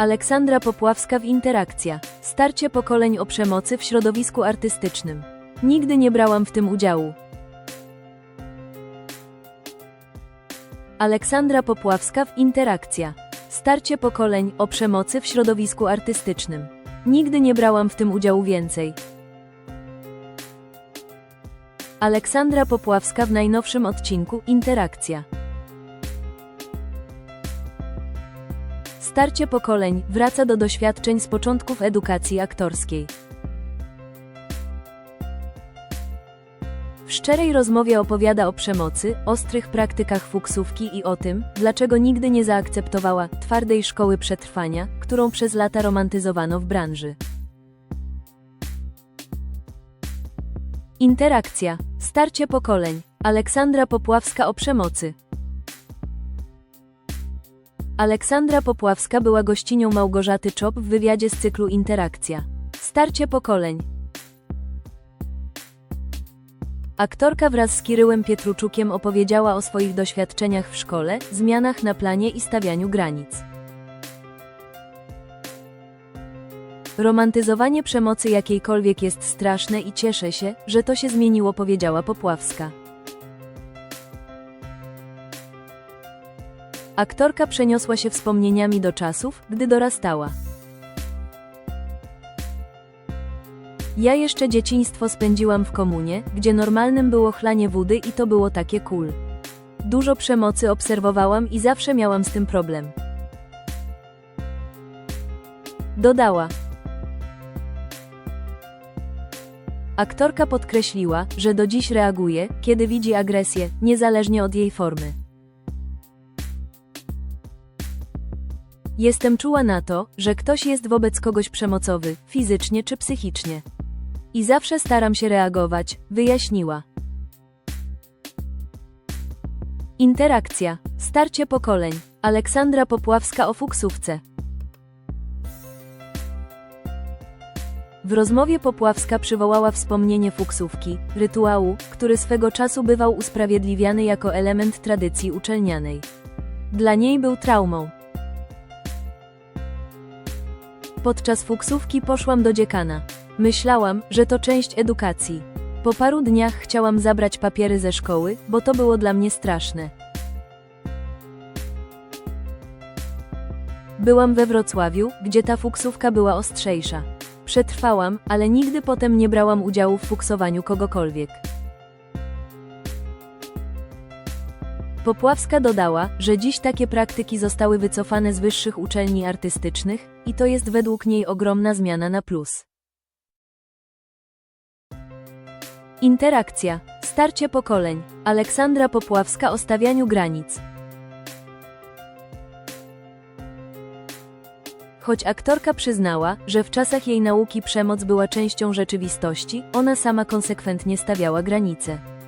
Aleksandra Popławska w Interakcja. Starcie pokoleń o przemocy w środowisku artystycznym. Nigdy nie brałam w tym udziału. Aleksandra Popławska w Interakcja. Starcie pokoleń o przemocy w środowisku artystycznym. Nigdy nie brałam w tym udziału więcej. Aleksandra Popławska w najnowszym odcinku Interakcja. Starcie pokoleń wraca do doświadczeń z początków edukacji aktorskiej. W szczerej rozmowie opowiada o przemocy, ostrych praktykach fuksówki i o tym, dlaczego nigdy nie zaakceptowała twardej szkoły przetrwania, którą przez lata romantyzowano w branży. Interakcja. Starcie pokoleń. Aleksandra Popławska o przemocy. Aleksandra Popławska była gościnią Małgorzaty Czop w wywiadzie z cyklu Interakcja. Starcie pokoleń. Aktorka wraz z Kiryłem Pietruczukiem opowiedziała o swoich doświadczeniach w szkole, zmianach na planie i stawianiu granic. Romantyzowanie przemocy jakiejkolwiek jest straszne i cieszę się, że to się zmieniło, powiedziała Popławska. Aktorka przeniosła się wspomnieniami do czasów, gdy dorastała. Ja jeszcze dzieciństwo spędziłam w komunie, gdzie normalnym było chlanie wody i to było takie cool. Dużo przemocy obserwowałam i zawsze miałam z tym problem. Dodała. Aktorka podkreśliła, że do dziś reaguje, kiedy widzi agresję, niezależnie od jej formy. Jestem czuła na to, że ktoś jest wobec kogoś przemocowy, fizycznie czy psychicznie. I zawsze staram się reagować, wyjaśniła. Interakcja. Starcie pokoleń. Aleksandra Popławska o fuksówce. W rozmowie Popławska przywołała wspomnienie fuksówki, rytuału, który swego czasu bywał usprawiedliwiany jako element tradycji uczelnianej. Dla niej był traumą. Podczas fuksówki poszłam do dziekana. Myślałam, że to część edukacji. Po paru dniach chciałam zabrać papiery ze szkoły, bo to było dla mnie straszne. Byłam we Wrocławiu, gdzie ta fuksówka była ostrzejsza. Przetrwałam, ale nigdy potem nie brałam udziału w fuksowaniu kogokolwiek. Popławska dodała, że dziś takie praktyki zostały wycofane z wyższych uczelni artystycznych i to jest według niej ogromna zmiana na plus. Interakcja. Starcie pokoleń. Aleksandra Popławska o stawianiu granic. Choć aktorka przyznała, że w czasach jej nauki przemoc była częścią rzeczywistości, ona sama konsekwentnie stawiała granice.